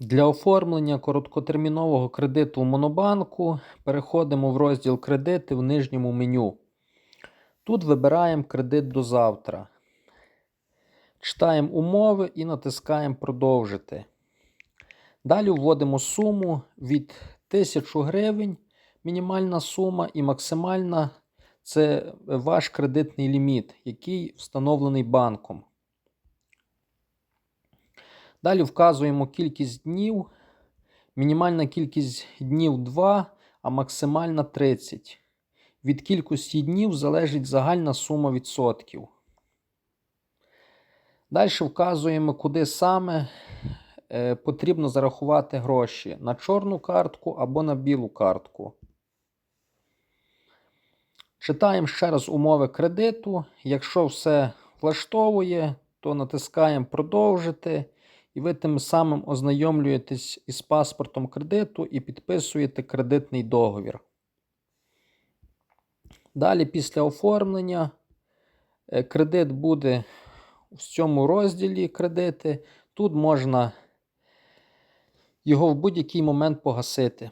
Для оформлення короткотермінового кредиту в Монобанку переходимо в розділ Кредити в нижньому меню. Тут вибираємо кредит до завтра. Читаємо умови і натискаємо Продовжити. Далі вводимо суму від 1000 гривень, мінімальна сума і максимальна це ваш кредитний ліміт, який встановлений банком. Далі вказуємо кількість днів. Мінімальна кількість днів 2, а максимальна 30. Від кількості днів залежить загальна сума відсотків. Далі вказуємо, куди саме е, потрібно зарахувати гроші: на чорну картку або на білу картку. Читаємо ще раз умови кредиту. Якщо все влаштовує, то натискаємо Продовжити. І ви тим самим ознайомлюєтесь із паспортом кредиту і підписуєте кредитний договір. Далі, після оформлення, е, кредит буде в цьому розділі кредити. Тут можна його в будь-який момент погасити.